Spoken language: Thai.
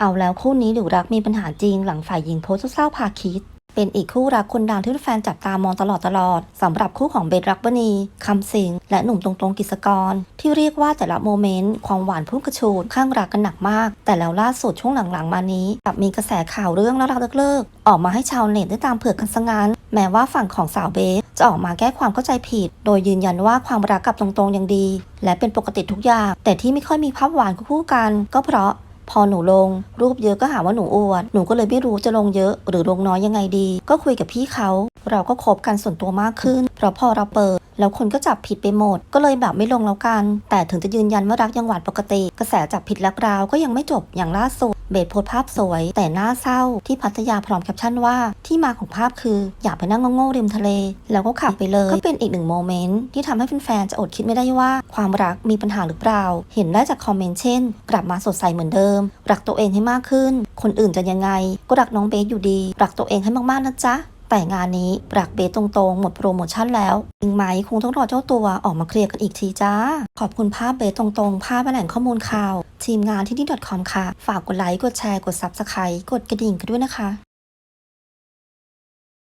เอาแล้วคู่นี้หรือรักมีปัญหาจริงหลังฝ่ายหญิงโพสต์เศร้าพาคิด เป็นอีกคู่รักคนดังที่แฟนจับตามองตลอดตลอดสำหรับคู่ของเบสรักบณีคำสิง และหนุ่มตรงๆกิจกร ที่เรียกว่าแต่ละโมเมนต์ ความหวานพุ่งกระชูดข้างรักกันหนักมาก แต่แล้วล่าสุดช่วงหลังๆ มานี้กลับมีกระแสข่าวเรื่องรักเลิกๆออกมาให้ชาวเน็ตได้ตามเผือกกันซะงั้น แม้ว่าฝั่งของสาวเบสจะออกมาแก้ความเข้าใจผิด โดยยืนยันว่าความรักกับตรงๆยังดี และเป็นปกติทุกอย่าง แต่ที่ไม่ค่อยมีภาพหวานคู่กัน ก็เพราะ พอหนูลง รูปเยอะก็หาว่าหนูอวด หนูก็เลยไม่รู้จะลงเยอะหรือลงน้อยยังไงดี ก็คุยกับพี่เขา เราก็คบกันส่วนตัวมากขึ้น เพราะพอเราเปิด แล้วคนก็จับผิดไปหมด ก็เลยแบบไม่ลงแล้วกัน แต่ถึงจะยืนยันว่ารักยังหวานปกติ กระแสจับผิดรักราวก็ยังไม่จบอย่างล่าสุด เบสโพสภาพสวย แต่หน้าเศร้าที่พัทยาพร้อมแคปชั่นว่า ที่มาของภาพคืออยากไปนั่งโง่ๆริมทะเล แล้วก็ขับไปเลย ก็เป็นอีกหนึ่งโมเมนต์ที่ทำให้แฟนๆจะอดคิดไม่ได้ว่า ความรักมีปัญหาหรือเปล่า เห็นได้จากคอมเมนต์เช่น กลับมาสดใสเหมือนเดิม รักตัวเองให้มากขึ้น คนอื่นจะยังไง ก็รักน้องเบสอยู่ดี รักตัวเองให้มากๆนะจ๊ะ แต่งานนี้รักเบสตรงๆ หมดโปรโมชั่นแล้วจริงไหมคงต้องรอเจ้าตัวออกมาเคลียร์กันอีกทีจ้า ขอบคุณภาพเบสตรงๆ ภาพและแหล่งข้อมูลข่าว ทีมงานที่นี่ .com ค่ะ ฝากกดไลค์ กดแชร์ กด Subscribe กดกระดิ่งกันด้วยนะคะ